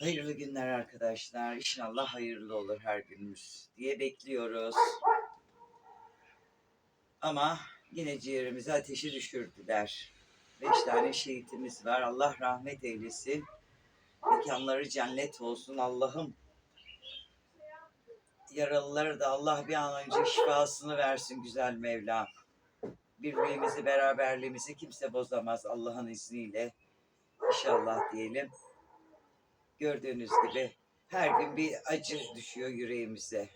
Hayırlı günler arkadaşlar. İnşallah hayırlı olur her günümüz diye bekliyoruz. Ama yine ciğerimize ateşi düşürdüler. Beş tane şehitimiz var. Allah rahmet eylesin. Mekanları cennet olsun Allah'ım. Yaralıları da Allah bir an önce şifasını versin güzel Mevlam. Birliğimizi, beraberliğimizi kimse bozamaz Allah'ın izniyle. İnşallah diyelim. Gördüğünüz gibi her gün bir acı düşüyor yüreğimize.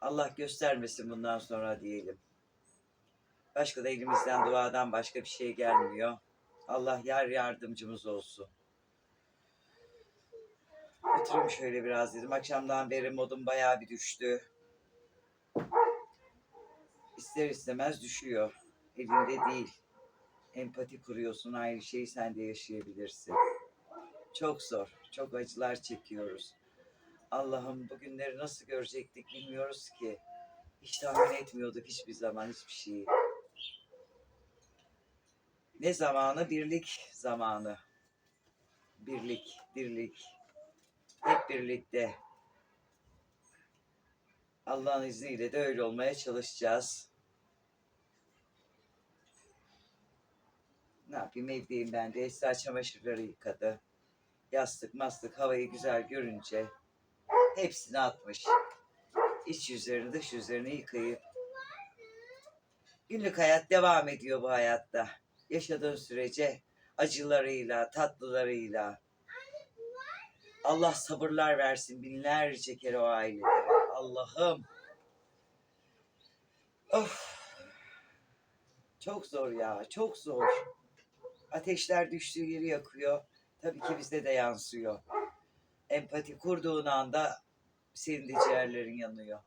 Allah göstermesin bundan sonra diyelim. Başka da elimizden duadan başka bir şey gelmiyor. Allah yar yardımcımız olsun. Oturayım şöyle biraz dedim. Akşamdan beri modum bayağı bir düştü. İster istemez düşüyor. Elinde değil. Empati kuruyorsun. Aynı şeyi sen de yaşayabilirsin. Çok zor. Çok acılar çekiyoruz. Allah'ım bugünleri nasıl görecektik bilmiyoruz ki. Hiç tahmin etmiyorduk hiçbir zaman hiçbir şeyi. Ne zamanı? Birlik zamanı. Birlik, birlik. Hep birlikte. Allah'ın izniyle de öyle olmaya çalışacağız. Ne yapayım evdeyim ben de. Esra çamaşırları yıkadı. Yastık mastık havayı güzel görünce hepsini atmış. İç yüzlerini dış yüzlerini yıkayıp günlük hayat devam ediyor bu hayatta. Yaşadığın sürece acılarıyla, tatlılarıyla. Allah sabırlar versin binlerce kere o ailelere. Allah'ım. Of. Çok zor ya, çok zor. Ateşler düştüğü yeri yakıyor. Tabii ki bizde de yansıyor. Empati kurduğun anda senin de ciğerlerin yanıyor.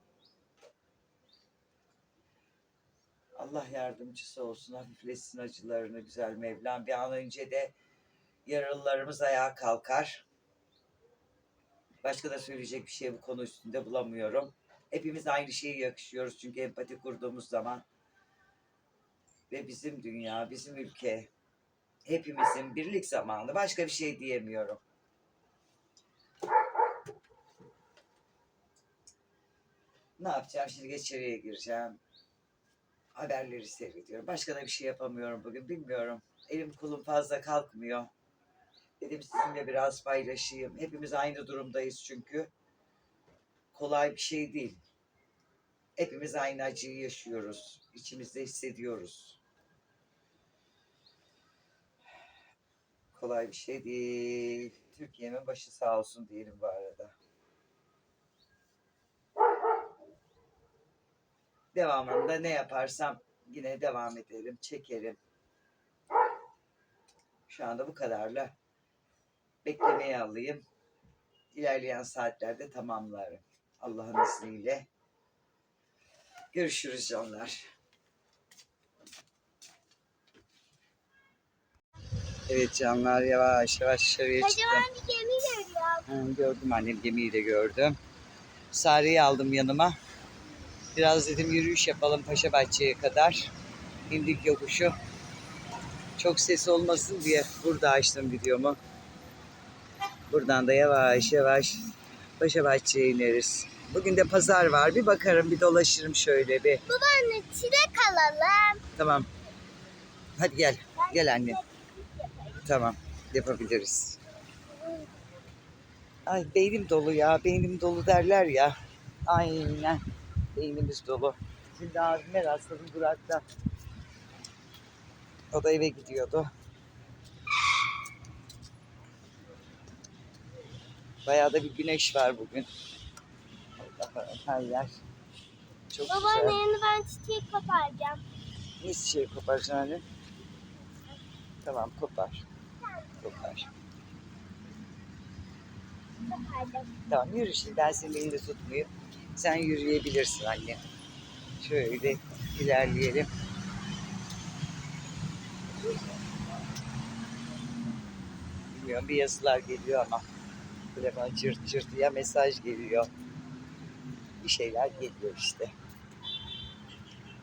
Allah yardımcısı olsun, hafifletsin acılarını güzel Mevlam. Bir an önce de yaralılarımız ayağa kalkar. Başka da söyleyecek bir şey bu konu üstünde bulamıyorum. Hepimiz aynı şeyi yakışıyoruz çünkü empati kurduğumuz zaman ve bizim dünya, bizim ülke, hepimizin birlik zamanı. Başka bir şey diyemiyorum. Ne yapacağım şimdi içeriye gireceğim. Haberleri seyrediyorum. Başka da bir şey yapamıyorum bugün bilmiyorum. Elim kolum fazla kalkmıyor. Dedim sizinle biraz paylaşayım. Hepimiz aynı durumdayız çünkü. Kolay bir şey değil. Hepimiz aynı acıyı yaşıyoruz. İçimizde hissediyoruz. Kolay bir şey değil. Türkiye'nin başı sağ olsun diyelim bu arada. Devamında ne yaparsam yine devam ederim, çekerim. Şu anda bu kadarla beklemeye alayım. İlerleyen saatlerde tamamlarım. Allah'ın izniyle. Görüşürüz canlar. Evet canlar yavaş yavaş dışarıya çıktım. Kocaman bir gemi görüyorum. Gördüm annem gemiyi de gördüm. Sare'yi aldım yanıma. Biraz dedim yürüyüş yapalım Paşa Bahçe'ye kadar. İndik yokuşu. Çok ses olmasın diye burada açtım videomu. Buradan da yavaş yavaş Paşa Bahçe'ye ineriz. Bugün de pazar var. Bir bakarım, bir dolaşırım şöyle bir. Babaanne çilek alalım. Tamam. Hadi gel. Gel anne. Tamam. Yapabiliriz. Ay beynim dolu ya. Beynim dolu derler ya. Aynen. Beynimiz dolu. Şimdi abime rastladım durakta. O da eve gidiyordu. Bayağı da bir güneş var bugün. Allah'ım, Her yer. Çok Babaanne güzel. yani ben çiçeği koparacağım. Ne çiçeği koparacaksın anne? Tamam kopar. Kopardım. Tamam yürü şimdi ben senin elini tutmayayım. Sen yürüyebilirsin anne. Şöyle ilerleyelim. Bilmiyorum bir yazılar geliyor ama böyle bana cırt cırt ya mesaj geliyor. Bir şeyler geliyor işte.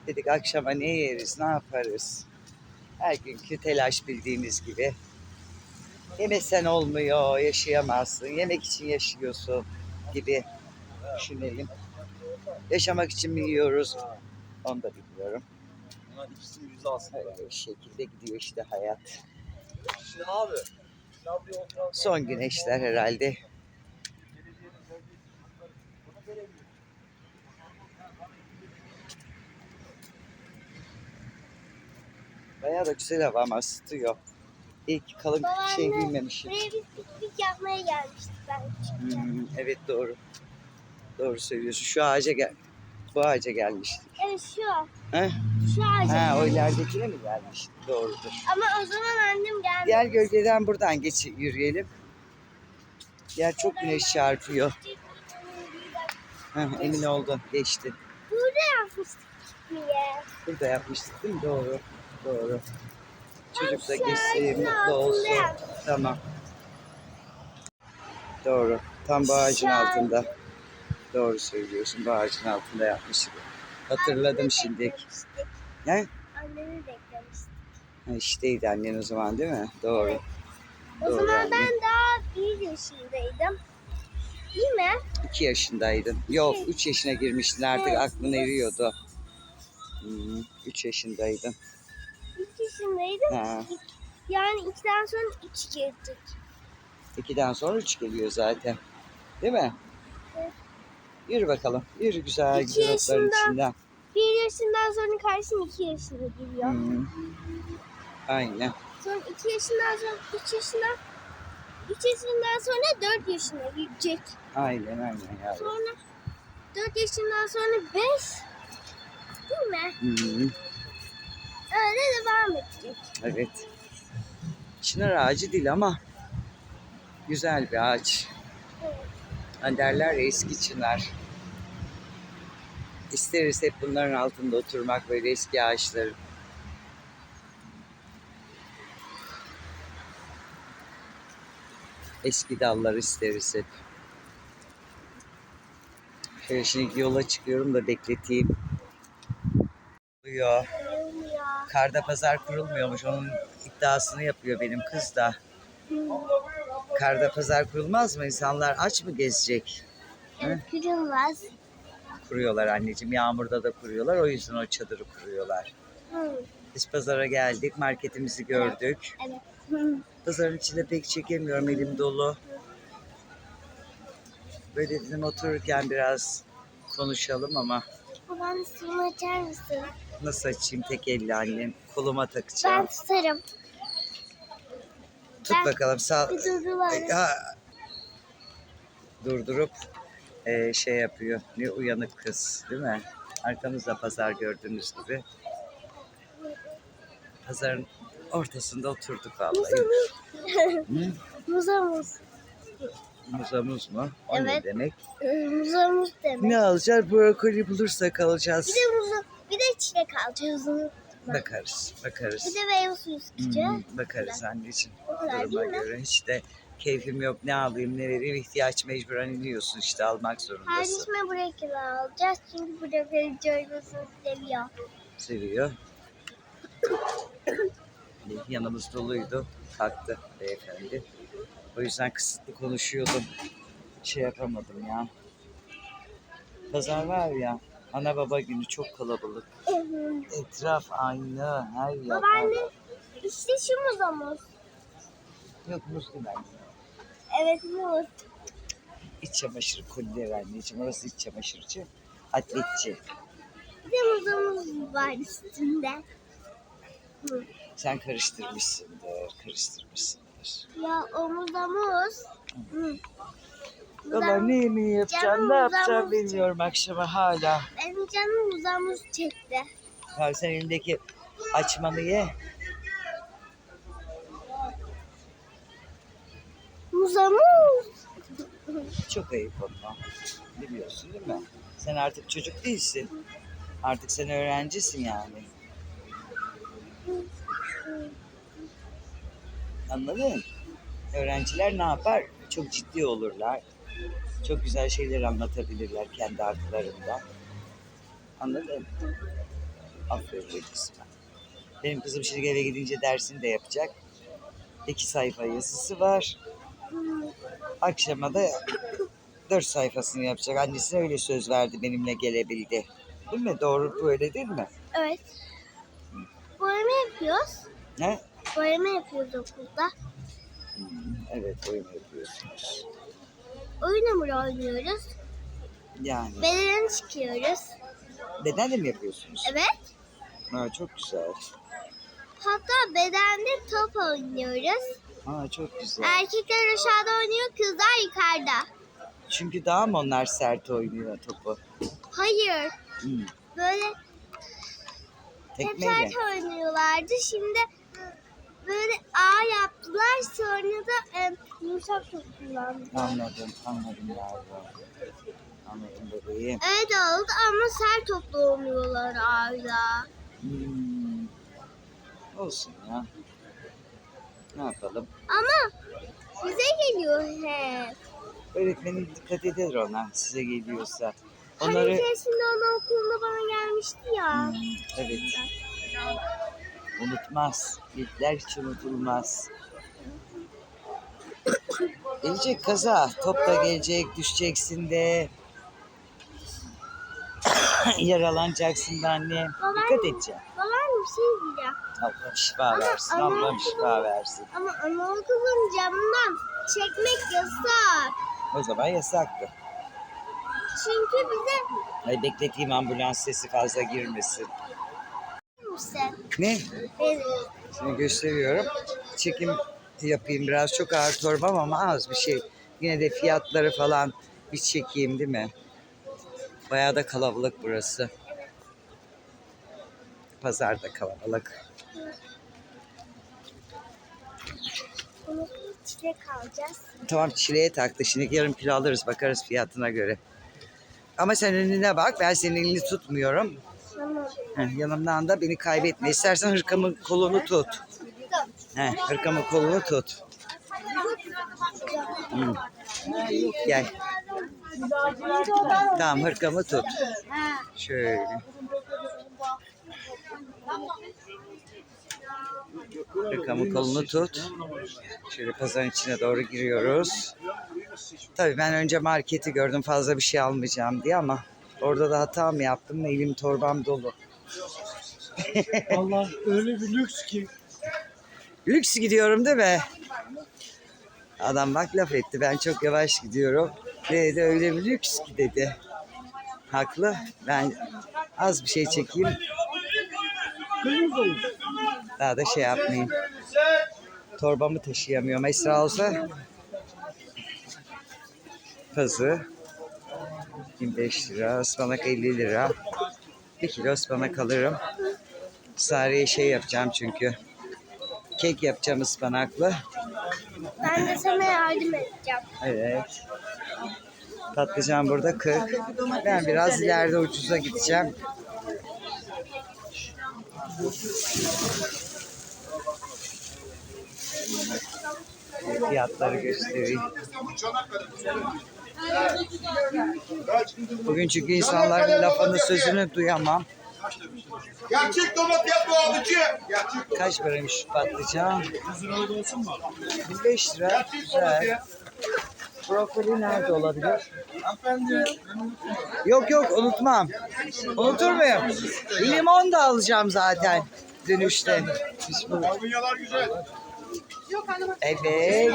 Dedik akşama ne yeriz, ne yaparız? Her günkü telaş bildiğiniz gibi. Yemesen olmuyor, yaşayamazsın. Yemek için yaşıyorsun gibi düşünelim. Yaşamak için mi yiyoruz? Onu da bilmiyorum. Bunlar ikisinin yüzü aslında. Öyle bir şekilde gidiyor işte hayat. Şimdi abi. Son güneşler herhalde. Bayağı da güzel hava ama ısıtıyor. İyi ki kalın Babaanne, şey giymemişim. Buraya biz piknik yapmaya gelmiştik ben küçükken. Hmm, evet doğru. Doğru söylüyorsun. Şu ağaca gel. Bu ağaca gelmiştik. Evet şu. He? Şu ağaca. Ha o geldik. ileridekine mi gelmiştik? Doğrudur. Ama o zaman annem gelmedi. Diğer gölgeden buradan geç yürüyelim. Yer çok güneş çarpıyor. Emin oldun. Geçti. Burada yapmıştık pikniğe. Burada yapmıştık değil mi? Doğru. Doğru. Çocuk da ağacın mutlu olsun. Tamam. Doğru. Tam bu ağacın Şu altında. Doğru söylüyorsun. Bu ağacın altında yapmıştık. Hatırladım şimdi. Ne? Annemi beklemiştik. Ha, işteydi annen o zaman değil mi? Doğru. Evet. O Doğru zaman anne. ben daha bir yaşındaydım. Değil mi? İki yaşındaydın. Yok üç yaşına girmiştin artık Evet. aklın eriyordu. Hmm, üç yaşındaydın. Yaşındaydım. Ha. Yani ikiden sonra üç girdik. İkiden sonra üç geliyor zaten. Değil mi? Evet. Yürü bakalım. Yürü güzel İki güzel otların içinden. Bir yaşından sonra karşım iki yaşına giriyor. Hmm. Aynen. Sonra iki yaşından sonra üç yaşına üç yaşından sonra dört yaşına girecek. Aynen aynen yavrum. Sonra dört yaşından sonra beş değil mi? Hmm, Öyle devam edecek. Evet. Çınar ağacı değil ama güzel bir ağaç. Evet. Hani derler ya eski çınar. İsteriz hep bunların altında oturmak böyle eski ağaçların. Eski dalları isteriz hep. Şöyle şimdi yola çıkıyorum da bekleteyim. Oluyor. Karda pazar kurulmuyormuş. Onun iddiasını yapıyor benim kız da. Karda pazar kurulmaz mı? İnsanlar aç mı gezecek? Evet, kırılmaz. Kuruyorlar anneciğim. Yağmurda da kuruyorlar. O yüzden o çadırı kuruyorlar. Hı, Biz pazara geldik. Marketimizi gördük. evet. Hı. Pazarın içinde pek çekemiyorum. Elim dolu. Böyle dedim otururken biraz konuşalım ama Baban suyunu açar mısın? Nasıl açayım tek elle annem? Koluma Ben takacağım. tutarım. Tut ben- bakalım. Sağ, Bir durdular. Ha. durdurup eee, şey yapıyor. Ne uyanık kız değil mi? Arkamızda pazar gördüğünüz gibi. Pazarın ortasında oturduk vallahi. Hı? Muzamuz. Muzamuz mu? O ne Evet. demek? Muzamuz demek. Ne alacağız? Brokoli bulursak alacağız. bir de çilek alacağız. unutma. Bakarız, bakarız. Bir de meyve suyu sıkacağız. Hı, bakarız anneciğim. O kadar Duruma değil mi? göre işte keyfim yok ne alayım ne vereyim ihtiyaç mecburen iniyorsun işte almak zorundasın. Kardeşime brokoli alacağız çünkü brokoli çorbasını seviyor. Seviyor. Yanımız doluydu. Kalktı beyefendi. O yüzden kısıtlı konuşuyordum. Şey yapamadım ya. Pazar var ya. Ana baba günü çok kalabalık. Etraf aynı. Her yer. Babaanne işte şu muzamuz. Yok muz değil anne. Evet muz. İç çamaşırı kolileri anneciğim. Orası iç çamaşırcı. Atletçi. Bir de muzamuz var üstünde. Hı. Sen karıştırmışsındır. Karıştırmışsındır. Ya o muzamuz. Hı. Valla ne yemeği yapacağım, Canım ne yapacağım uzanmış. bilmiyorum akşama hala. Benim canım muzamuz çekti. Ha, sen elindeki açmanı ye. Muzamuz. Çok ayıp ama. Biliyorsun değil mi? Sen artık çocuk değilsin. Artık sen öğrencisin yani. Anladın? Öğrenciler ne yapar? Çok ciddi olurlar. Çok güzel şeyler anlatabilirler kendi haklarında. Anladın? Aferin be kızıma. Benim kızım şimdi eve gidince dersini de yapacak. İki sayfa yazısı var. Akşama da dört sayfasını yapacak. Annesine öyle söz verdi benimle gelebildi. Değil mi? Doğru böyle değil mi? Evet. Boyama yapıyoruz. Ne? Boyama yapıyoruz okulda. Hmm, evet oyun yapıyorsunuz. Oyun hamuru oynuyoruz. Yani Bedenen çıkıyoruz. beden de mi yapıyorsunuz? Evet. Ha, çok güzel. Hatta bedende top oynuyoruz. Ha, çok güzel. Erkekler aşağıda oynuyor, kızlar yukarıda. Çünkü daha mı onlar sert oynuyor topu? Hayır. Hmm, Böyle hep tekmeyle. sert oynuyorlardı. Şimdi böyle ağ yaptılar. Sonra da e, yumuşak top kullandılar. Anladım, anladım yavrum. Anladım bebeğim. Evet oldu ama sert topla oynuyorlar ağda. Hmm. Olsun ya. Ne yapalım? Ama bize geliyor hep. Öğretmenin dikkat eder ona size geliyorsa. Hani Onları... keresinde anaokulunda bana gelmişti ya. Hmm, evet. Unutmaz. İlkler hiç unutulmaz. Gelecek kaza. Top da gelecek. Düşeceksin de. Yaralanacaksın da anne. Dikkat edeceğim. Babam bir şey diyeceğim. Allah şifa versin. Allah şifa versin. Ama anaokulun camından çekmek yasak. O zaman yasaktı. Çünkü bize Ay bekleteyim ambulans sesi fazla girmesin. Misin? Ne? Evet. Şimdi gösteriyorum. Çekim yapayım biraz. Çok ağır torbam ama az bir şey. Yine de fiyatları falan bir çekeyim değil mi? Bayağı da kalabalık burası. Pazarda kalabalık. Çilek alacağız. Tamam çileğe taktı. Şimdi yarım kilo alırız bakarız fiyatına göre. Ama sen önüne bak. Ben senin elini tutmuyorum. Heh, yanımdan da beni kaybetme. İstersen hırkamın kolunu tut. Heh, hırkamın kolunu tut. Hı. Gel. Tamam hırkamı tut. Şöyle. Hırkamın kolunu tut. Şöyle pazarın içine doğru giriyoruz. Tabii ben önce marketi gördüm fazla bir şey almayacağım diye ama orada da hata mı yaptım? Elim torbam dolu. Allah öyle bir lüks ki. Lüks gidiyorum değil mi? Adam bak laf etti. Ben çok yavaş gidiyorum. Dedi öyle bir lüks ki dedi. Haklı. Ben az bir şey çekeyim. Daha da şey yapmayayım. Torbamı taşıyamıyorum. Esra olsa pazı 25 lira, ıspanak 50 lira. Bir kilo ıspanak alırım. Sare'ye şey yapacağım çünkü. Kek yapacağım ıspanaklı. Ben de sana yardım edeceğim. Evet. Patlıcan burada 40. Ben biraz ileride ucuza gideceğim. Fiyatları göstereyim. Bugün çünkü insanların lafını sözünü duyamam. Gerçek domates bu abici. Kaç paraymış patlıcan? 25 lira. Gerçek Güzel. domates. Brokoli nerede olabilir? Yok yok unutmam. Unutur muyum? Limon da alacağım zaten dönüşte. Albunyalar güzel. Evet.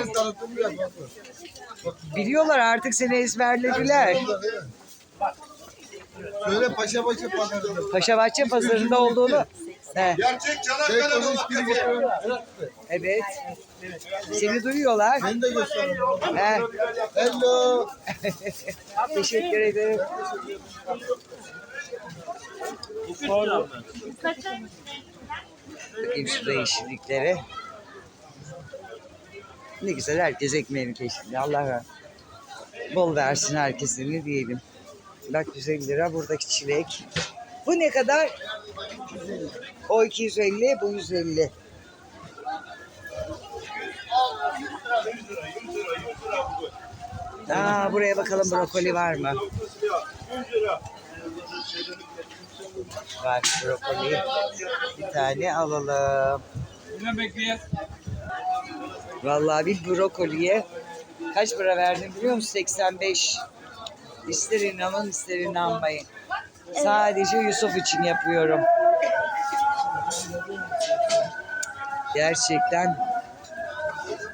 Biliyorlar artık seni ezberlediler. Söyle paşa paşa pazarında. Paşabahçe pazarında olduğunu. He, Gerçek Çanakkale domatesi. evet. Seni duyuyorlar. Ben de göstereyim. He, Hello. teşekkür ederim. Bakayım şurada yeşilliklere. Ne güzel herkes ekmeğini peşinde. Allah bol versin herkese diyelim. Bak 150 lira buradaki çilek. Bu ne kadar? O 250, bu 150. Aa, buraya bakalım brokoli var mı? Var brokoli. Bir tane alalım. Vallahi bir brokoliye kaç para verdim biliyor musun? 85. İster inanın ister inanmayın. Sadece Yusuf için yapıyorum. Gerçekten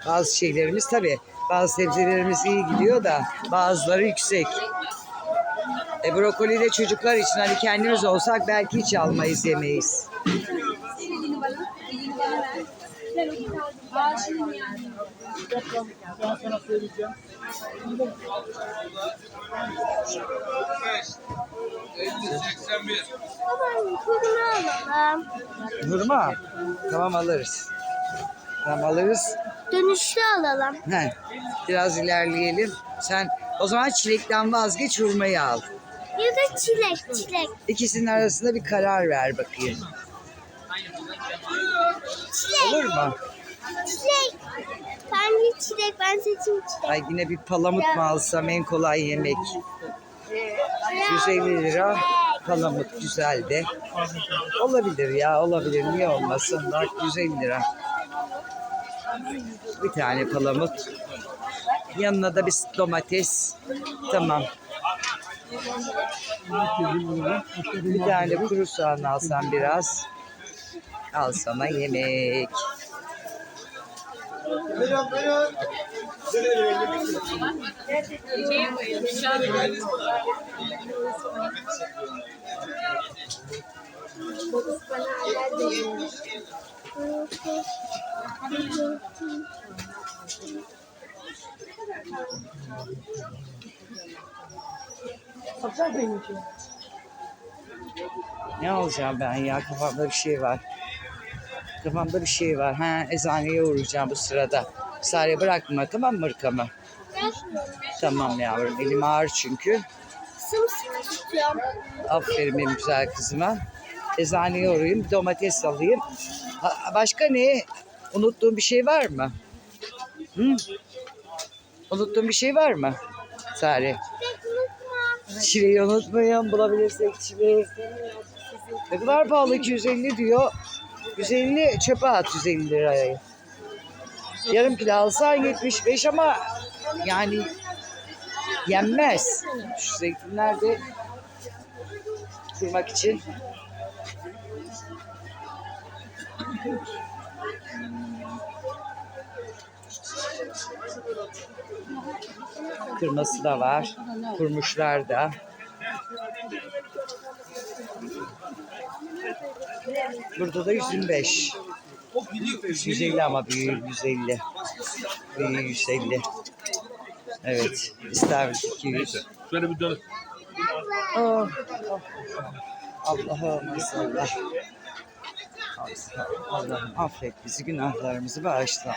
bazı şeylerimiz tabii bazı sebzelerimiz iyi gidiyor da bazıları yüksek. E brokoli de çocuklar için hani kendimiz olsak belki hiç almayız yemeyiz. Alalım. Hurma. Tamam alırız. Tamam alırız. Dönüşlü alalım. He, biraz ilerleyelim. Sen o zaman çilekten vazgeç hurmayı al. Ya da çilek çilek. İkisinin arasında bir karar ver bakayım. Çilek. Olur mu? Çilek. De çilek ben seçim çilek. Ay yine bir palamut mu alsam en kolay yemek. 150 lira palamut güzel de. Olabilir ya olabilir niye olmasın. Bak 150 lira. Bir tane palamut. Yanına da bir domates. Tamam. Bir tane kuru soğan alsam biraz. Al sana yemek. Ne alacağım ben ya kafamda bir şey var. Kafamda bir şey var. Ha eczaneye uğrayacağım bu sırada. Sare bırakma tamam mı? Bırakmıyorum. Tamam yavrum elim ağır çünkü. Sımsıkı tutuyorum. Aferin benim güzel kızıma. Eczaneye uğrayayım domates alayım. Ha, başka ne? Unuttuğum bir şey var mı? Hı? Unuttuğum bir şey var mı? Sare. Çileği unutmayın bulabilirsek çileği. Ne kadar pahalı 250 diyor. 150 çöpe at 150 liraya. Yarım kilo alsan 75 ama yani yenmez. Şu zeytinler de kurmak için. Kırması da var. Kurmuşlar da. Burada da 125. 150 ama büyüğü 150. Büyüğü 150. Evet. İstavrit 200. Şöyle bir dön. Oh. Allah'ım Allah. Allah'ım affet bizi günahlarımızı bağışla.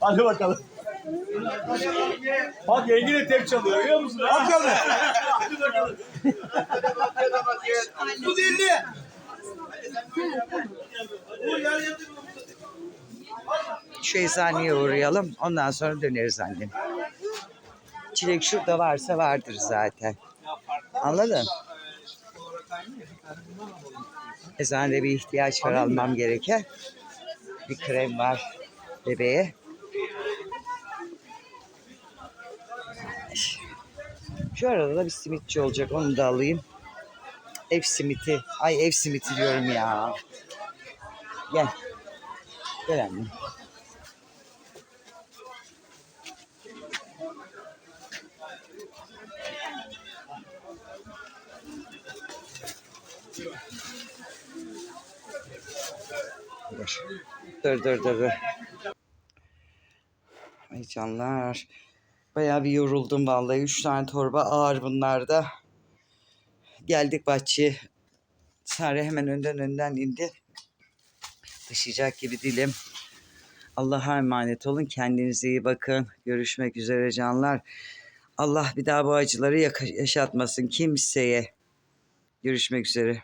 Hadi bakalım. Bak yenge de tep çalıyor biliyor musun? Bakalım. Hadi bakalım. Bu dilli. Şu eczaneye uğrayalım. Ondan sonra döneriz annem. Çilek şurada varsa vardır zaten. Anladın? Eczanede bir ihtiyaç var almam gereken. Bir krem var bebeğe. Şu arada da bir simitçi olacak. Onu da alayım. Ev simiti. Ay ev simiti diyorum ya. Gel. Gel annem. Dur. Dur dur dur dur. Ay canlar. Bayağı bir yoruldum vallahi. Üç tane torba ağır bunlar da. Geldik bahçeye. Sare hemen önden önden indi. Taşıyacak gibi değilim. Allah'a emanet olun. Kendinize iyi bakın. Görüşmek üzere canlar. Allah bir daha bu acıları yaşatmasın kimseye. Görüşmek üzere.